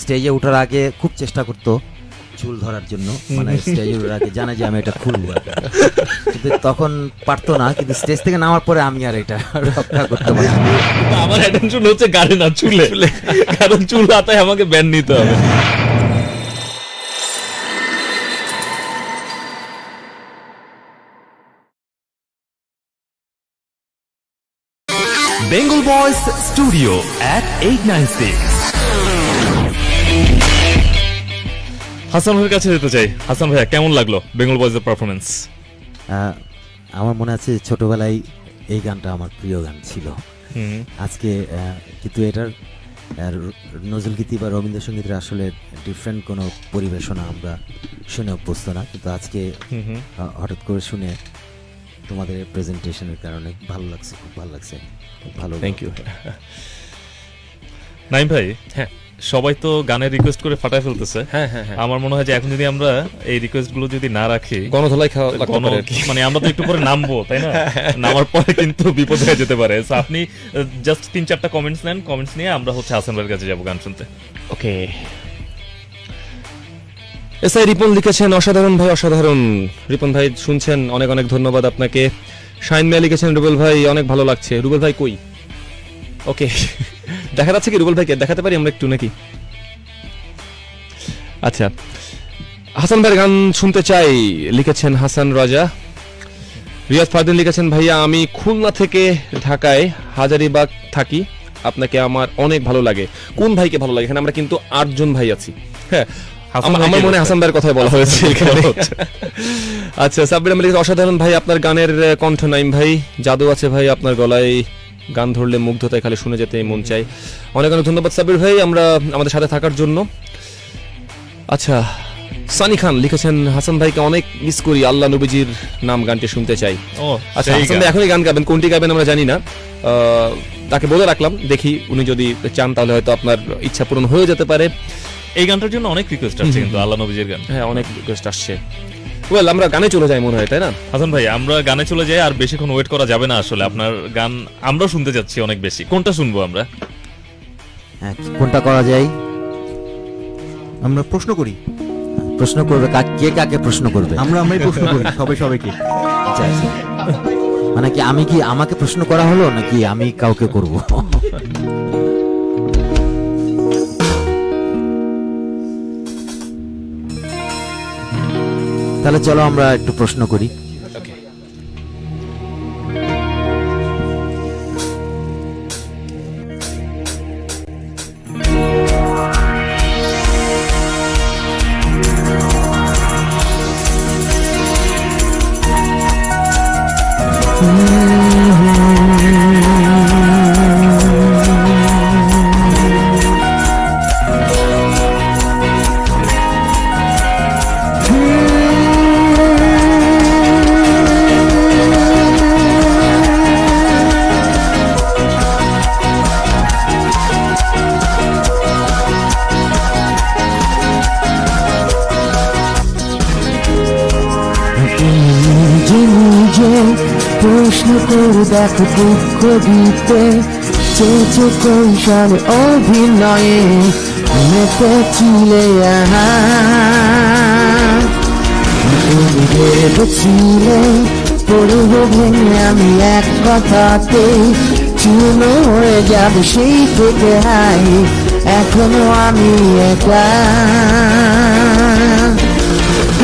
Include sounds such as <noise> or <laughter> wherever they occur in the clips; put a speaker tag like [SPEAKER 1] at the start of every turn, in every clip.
[SPEAKER 1] স্টেজে ওঠার আগে খুব চেষ্টা করতো চুল ধরার জন্য। মানে স্টেজে ওঠার আগে জানে যে আমি এটা খুলবো। কিন্তু তখন পারতো না কিন্তু স্টেজ থেকে নামার পরে আমি আর এটা রক্ষা করতে পারি
[SPEAKER 2] আমার অ্যাটেনশন হচ্ছে গাড়ি না চুলে। কারণ চুল হাতায় আমাকে ব্যান নিতে হবে।
[SPEAKER 3] Bengal Boys Studio at 896.
[SPEAKER 2] Hasan ভাইয়ের কাছে যেতে চাই। হাসান ভাইয়া কেমন লাগল বেঙ্গল বয়েজের পারফরমেন্স
[SPEAKER 1] আহ, আমার মনে আছে ছোটবেলায় এই গানটা আমার প্রিয় গান ছিল। আজকে আহ, কিন্তু এটার আহ, নজরুল গীতি বা রবীন্দ্রসঙ্গীতের আসলে ডিফারেন্ট কোনো পরিবেশনা আমরা শুনে অভ্যস্ত না। কিন্তু আজকে হঠাৎ করে শুনে তোমাদের প্রেজেন্টেশনের কারণে ভালো লাগছে খুব ভালো লাগছে। ভালো
[SPEAKER 2] থ্যাংক ইউ নাইম ভাই
[SPEAKER 4] হ্যাঁ।
[SPEAKER 2] সবাই তো গানের রিকোয়েস্ট করে ফাটায় ফেলতেছে।
[SPEAKER 4] হ্যাঁ হ্যাঁ হ্যাঁ।
[SPEAKER 2] আমার মনে হয় যে এখন যদি আমরা এই রিকোয়েস্টগুলো যদি না রাখি
[SPEAKER 4] গণধলাই খাওয়া
[SPEAKER 2] মানে আমরা তো একটু পরে নামবো তাই না? নামার পরে কিন্তু বিপদ হয়ে যেতে পারে। আপনি জাস্ট তিন চারটা কমেন্টস নেন। কমেন্টস নিয়ে আমরা হচ্ছে হাসান ভাইয়ের কাছে যাব গান শুনতে।
[SPEAKER 4] ওকে এস আই রিপন লিখেছেন অসাধারণ ভাই অসাধারণ। রিপন ভাই শুনছেন অনেক অনেক ধন্যবাদ আপনাকে। শাইন মিয়া লিখেছেন রুবেল ভাই অনেক ভালো লাগছে। রুবেল ভাই কই? ওকে দেখা যাচ্ছে কি রুবেল ভাইকে? দেখাতে পারি আমরা একটু নাকি? আচ্ছা। হাসান ভাইয়ের গান শুনতে চাই লিখেছেন হাসান রাজা। রিয়াজ ফারদিন লিখেছেন ভাইয়া আমি খুলনা থেকে ঢাকায় হাজারিবাগ থাকি। আপনাকে আমার অনেক ভালো লাগে। কোন ভাইকে ভালো লাগে? এখানে আমরা কিন্তু আটজন ভাই আছি। হ্যাঁ আমার- মনে হাসান ভাইয়ের কথাই বলা হয়েছে এখানে। আচ্ছা সাব্বির আহমেদ অসাধারণ ভাই আপনার গানের কণ্ঠ নাইম ভাই। জাদু আছে ভাই আপনার গলায়। গান ধরলে মুগ্ধতায় খালি শুনে যেতে মন চাই অনেক অনেক ধন্যবাদ সাব্বির ভাই আমরা আমাদের সাথে থাকার জন্য। আচ্ছা সানি খান লিখেছেন হাসান ভাইকে অনেক মিস করি আল্লাহ নবীজির নাম গানটি শুনতে চাই। আচ্ছা হাসান ভাই এখনই গান গাবেন কোনটি গাবেন আমরা জানি না। তাকে বলে রাখলাম দেখি উনি যদি চান তাহলে হয়তো আপনার ইচ্ছা পূরণ হয়ে যেতে পারে।
[SPEAKER 2] এই গানটার জন্য অনেক রিকোয়েস্ট আসছে কিন্তু আল্লাহ নবীজের গান।
[SPEAKER 4] হ্যাঁ অনেক রিকোয়েস্ট আসছে। ওয়েল আমরা গানে চলে যাই মনে হয় তাই না?
[SPEAKER 2] হাসান ভাই আমরা গানে চলে যাই আর বেশিক্ষণ ওয়েট করা যাবে না আসলে। আপনার গান আমরাও শুনতে যাচ্ছি অনেক বেশি। কোনটা শুনব আমরা?
[SPEAKER 1] হ্যাঁ, কোনটা করা যায়?
[SPEAKER 5] আমরা প্রশ্ন করি।
[SPEAKER 1] প্রশ্ন করবে কে কাকে প্রশ্ন করবে?
[SPEAKER 5] আমরা আমরাই প্রশ্ন করি সবাই সবাইকে।
[SPEAKER 1] আচ্ছা, আচ্ছা। মানে কি আমি কি আমাকে প্রশ্ন করা হলো নাকি আমি কাউকে করব? তাহলে চলো আমরা একটু প্রশ্ন করি।
[SPEAKER 6] প্রশ্ন করে দেখো দুঃখ দিতে। চেয়েছে কৈশোর অভিনয়ে। মেতেছিলে ভেবেছিলে পড়ব ভেঙে আমি এক কথাতে। চূর্ণ হয়ে যাবে সেই থেকে হাই। এখনও আমি একা।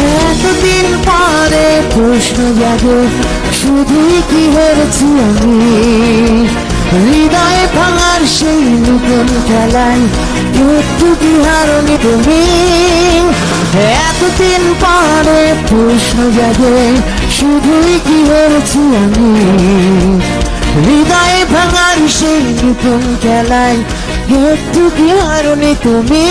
[SPEAKER 6] এতদিন পরে প্রশ্ন জাগে। শুধুই কি হেরেছি আমি হৃদয়ে ভাঙার সেই নতুন খেলায় একটু কি হারনি তুমি এতদিন পরে প্রশ্ন জাগে, শুধুই কি হেরেছি আমি হৃদয়ে ভাঙার সেই নতুন খেলায় একটু কি হারনি তুমি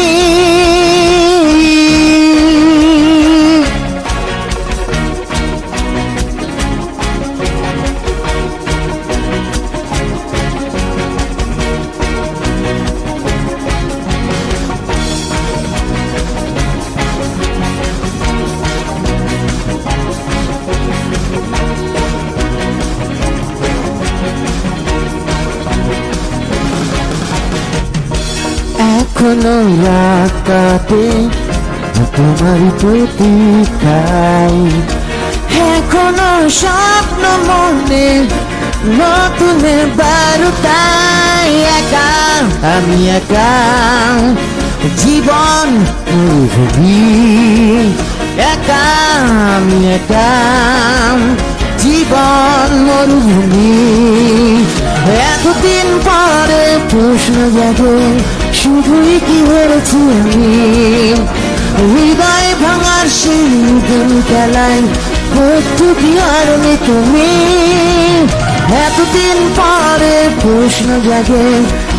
[SPEAKER 6] এখন রাত কাটে তোমার এখনও স্বপ্ন মনে নতুন বারুতাই একা। আমি একা। জীবন মরুভূমি একা, আমি একা। জীবন মরুভূমি। এতদিন পরে প্রশ্ন জাগে শুধুই কি হয়েছি আমি? হৃদয় ভাঙার সেই দিন খেলায় একটু কি হারনি তুমি। এতদিন পরে প্রশ্ন জাগে,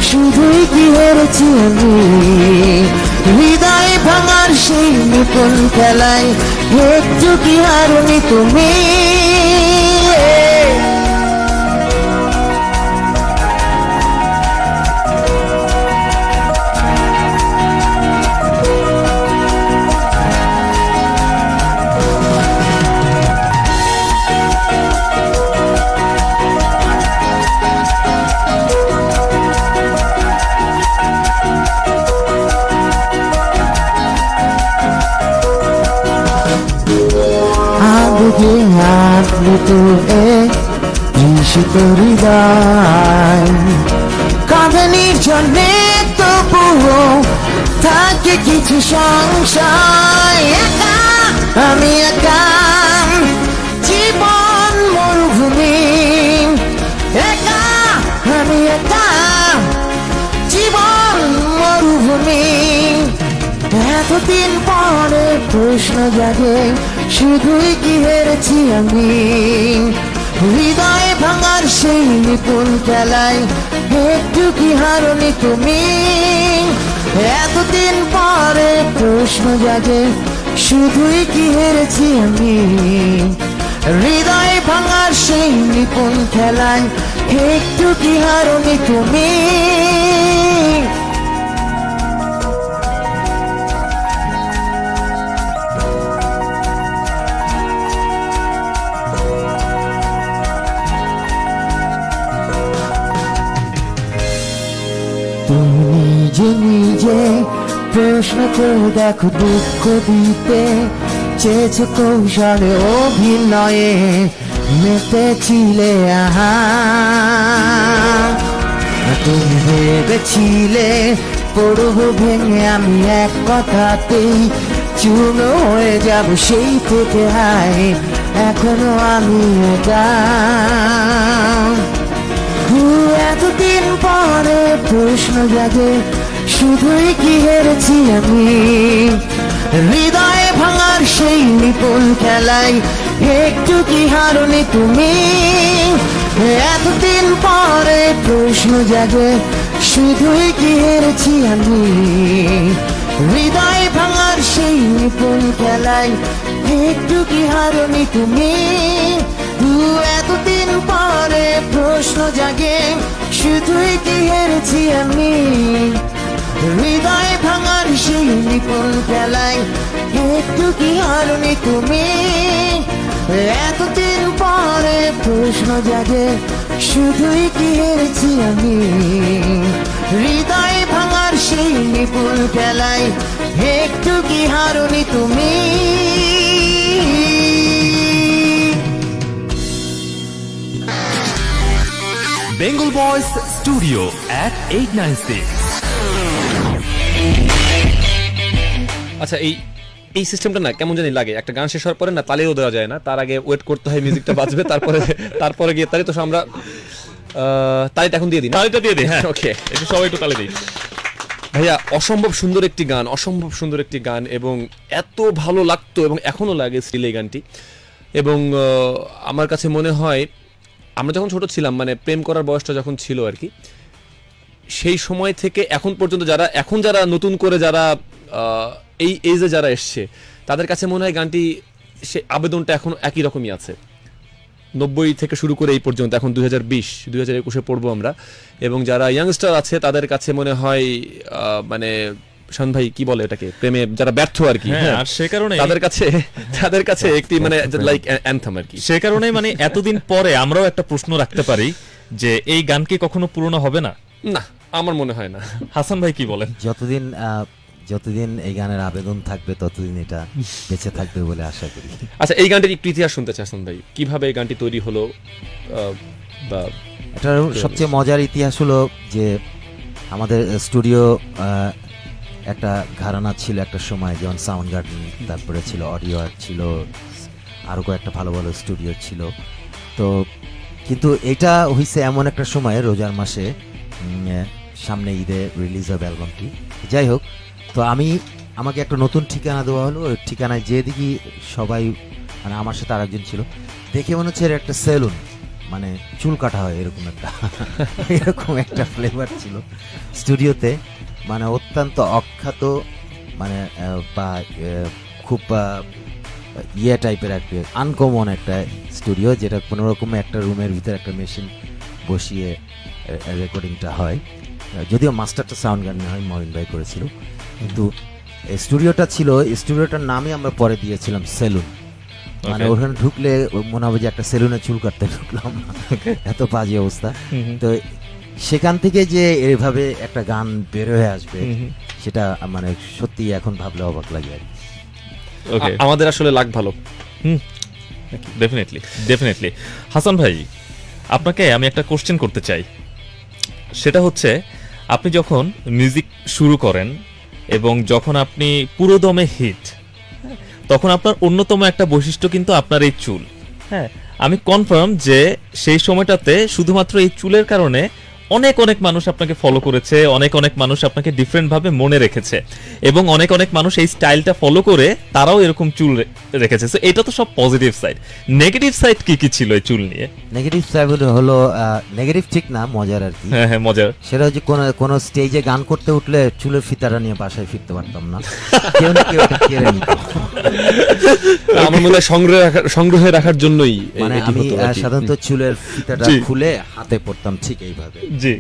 [SPEAKER 6] শুধুই কি হেরেছি আমি? হৃদয় ভাঙার সেই নতুন খেলায় একটু কি হারনি তুমি। ঈশিত হৃদয় কাঁদনির জন্যে তবুও থাকে কিছু সংশয়। একা, আমি একা। জীবন মরুভূমি। একা, আমি একা। জীবন মরুভূমি। এতদিন পরে প্রশ্ন জাগে, শুধুই কি হেরেছি আমি? হৃদয় ভাঙার সেই নিপুণ খেলায় একটু কি হারনি তুমি। এতদিন পরে প্রশ্ন জাগে, শুধুই কি হেরেছি আমি? হৃদয় ভাঙার সেই নিপুণ খেলায় একটু কি হারনি তুমি। নিজে নিজে প্রশ্ন করে দেখো দুঃখ দিতে চেয়েছো কৌশলে অভিনয়ে মেতেছিলে আহা। তুমি ভেবেছিলে পড়ব ভেঙে আমি এক কথাতেই চূর্ণ হয়ে যাব সেই থেকে হায় এখনও আমি হু, এতদিন পরে প্রশ্ন জাগে শুধুই কি হেরেছি আমি? হৃদয় ভাঙার সেই নিপুণ খেলায় একটু কি হারনি তুমি? এতদিন পরে প্রশ্ন জাগে, শুধুই কি হেরেছি আমি? হৃদয় ভাঙার সেই নিপুণ খেলায় একটু কি হারনি তুমি? এতদিন পরে প্রশ্ন জাগে, শুধুই কি হেরেছি আমি? হৃদয় ভাঙার সেই নিপুণ খেলায় একটু কি হারনি তুমি। এতদিন পরে প্রশ্ন জাগে, শুধুই কি হেরেছি আমি? হৃদয় ভাঙার সেই নিপুণ খেলায় একটু কি হারনি তুমি?
[SPEAKER 3] Bengal boys studio at eight nine six
[SPEAKER 4] আচ্ছা এই এই সিস্টেমটা না কেমন জানি লাগে। একটা গান শেষ হওয়ার পরে না তালিও দেওয়া যায় না। তার আগে ওয়েট করতে হয় মিউজিকটা বাজবে তারপরে তারপরে গিয়ে তালি তো আমরা তালিটা এখন দিয়ে দিই
[SPEAKER 2] তালিটা দিয়ে দিই হ্যাঁ।
[SPEAKER 4] ওকে
[SPEAKER 2] একটু সবাই একটু তালে দিই।
[SPEAKER 4] ভাইয়া অসম্ভব সুন্দর একটি গান অসম্ভব সুন্দর একটি গান এবং এত ভালো লাগতো এবং এখনও লাগে স্টিল এই গানটি। এবং আমার কাছে মনে হয় আমরা যখন ছোট ছিলাম মানে প্রেম করার বয়সটা যখন ছিল আর কি সেই সময় থেকে এখন পর্যন্ত যারা এখন যারা নতুন করে যারা এই এজে যারা এসছে তাদের কাছে মনে হয় গানটি সে আবেদনটা এখন একই রকমই আছে। নব্বই থেকে শুরু করে এই পর্যন্ত এখন দুই হাজার বিশ দুই হাজার একুশে পড়ব আমরা। এবং যারা ইয়াংস্টার আছে তাদের কাছে মনে হয় আহ, মানে শান ভাই কি বলে এটাকে? প্রেমে যারা ব্যর্থ আর কি
[SPEAKER 2] হ্যাঁ, আর সে কারণেই-
[SPEAKER 4] তাদের কাছে তাদের কাছে একটি মানে লাইক অ্যান্থাম আর কি।
[SPEAKER 2] সে কারণে মানে এতদিন পরে আমরাও একটা প্রশ্ন রাখতে পারি যে এই গান কি কখনো পুরনো হবে না?
[SPEAKER 4] না আমার মনে হয় না।
[SPEAKER 2] হাসান ভাই কি বলেন?
[SPEAKER 1] যতদিন যতদিন এই গানের আবেদন থাকবে ততদিন এটা বেঁচে থাকবে বলে আশা করি।
[SPEAKER 4] আচ্ছা এই গানটির একটু ইতিহাস শুনতে চাই হাসান ভাই। কীভাবে এই গানটি তৈরি হলো বা
[SPEAKER 1] এটার সবচেয়ে মজার ইতিহাস হলো যে আমাদের স্টুডিও একটা ঘরানা ছিল একটা সময় যেমন সাউন্ড গার্ডেন তারপরে ছিল অডিও ছিল আরও কয়েকটা ভালো ভালো স্টুডিও ছিল। তো কিন্তু এটা হয়েছে এমন একটা সময় রোজার মাসে সামনে ঈদে রিলিজ হবে অ্যালবামটি যাই হোক তো আমি আমাকে একটা নতুন ঠিকানা দেওয়া হলো। ওই ঠিকানায় যে দেখি সবাই মানে আমার সাথে আরেকজন ছিল। দেখে মনে হচ্ছে এর একটা সেলুন মানে চুল কাটা হয় এরকম একটা। <laughs> এরকম একটা ফ্লেভার ছিল স্টুডিওতে মানে অত্যন্ত অখ্যাত মানে বা খুব ইয়ে টাইপের একটা আনকমন একটা স্টুডিও যেটা কোনোরকম একটা রুমের ভিতরে একটা মেশিন বসিয়ে রেকর্ডিংটা হয়। যদিও মাস্টারটা সাউন্ড গান হয় মহিন ভাই করেছিল। কিন্তু স্টুডিওটা ছিল স্টুডিওটার নামই আমরা পরে দিয়েছিলাম সেলুন মানে ওখানে ঢুকলে মনে হবে যে একটা সেলুনে চুল কাটতে ঢুকলাম। <laughs> এত বাজে অবস্থা। তো সেখান থেকে যে এভাবে একটা গান বের হয়ে আসবে সেটা মানে সত্যি এখন ভাবলে অবাক লাগে আর কি।
[SPEAKER 2] ওকে
[SPEAKER 4] আমাদের আসলে লাগ ভালো।
[SPEAKER 2] হুম ডেফিনেটলি ডেফিনেটলি হাসান ভাই আপনাকে আমি একটা কোশ্চেন করতে চাই। সেটা হচ্ছে, আপনি যখন মিউজিক শুরু করেন এবং যখন আপনি পুরোদমে হিট তখন আপনার অন্যতম একটা বৈশিষ্ট্য কিন্তু আপনার এই চুল। হ্যাঁ আমি কনফার্ম যে সেই সময়টাতে শুধুমাত্র এই চুলের কারণে অনেক অনেক মানুষ আপনাকে ফলো করেছে অনেক অনেক মানুষ আপনাকে ডিফারেন্ট ভাবে মনে রেখেছে এবং অনেক অনেক মানুষ এই স্টাইলটা ফলো করে তারাও এরকম চুল রেখেছে। So এটা তো সব পজিটিভ সাইড নেগেটিভ সাইড কি কি ছিল এই চুল নিয়ে?
[SPEAKER 1] নেগেটিভ সাইড হলো নেগেটিভ ঠিক না মজার আর কি।
[SPEAKER 2] হ্যাঁ হ্যাঁ মজার।
[SPEAKER 1] সেটা হচ্ছে কোনো কোনো স্টেজে গান করতে উঠলে চুলের ফিতাটা নিয়ে বাসায় ফিরতে পারতাম না। কেউ না কেউ এটা কেড়ে নিত।
[SPEAKER 4] আমার মনে হয় সংগ্রহে রাখার সংগ্রহে রাখার জন্যই
[SPEAKER 1] মানে আমি। সাধারণত চুলের ফিতাটা খুলে হাতে পড়তাম ঠিক এইভাবে।
[SPEAKER 2] জি।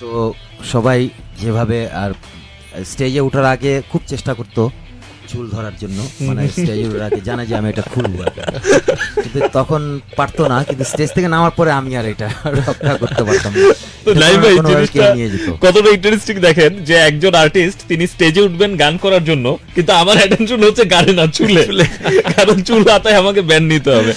[SPEAKER 1] তো সবাই যেভাবে আর স্টেজে ওঠার আগে খুব চেষ্টা করতো চুল ধরার জন্য। মানে স্টেজে ওঠার আগে জানে যে আমি এটা খুলবো। কিন্তু তখন পারতো না কিন্তু স্টেজ থেকে নামার পরে আমি আর এটা রক্ষা করতে পারতাম না।
[SPEAKER 2] কতটা ইন্টারেস্টিং দেখেন যে একজন আর্টিস্ট তিনি স্টেজে উঠবেন গান করার জন্য কিন্তু আমার অ্যাটেনশন হচ্ছে গানে না চুলে। কারণ চুল হাতায় আমাকে ব্যান নিতে হবে।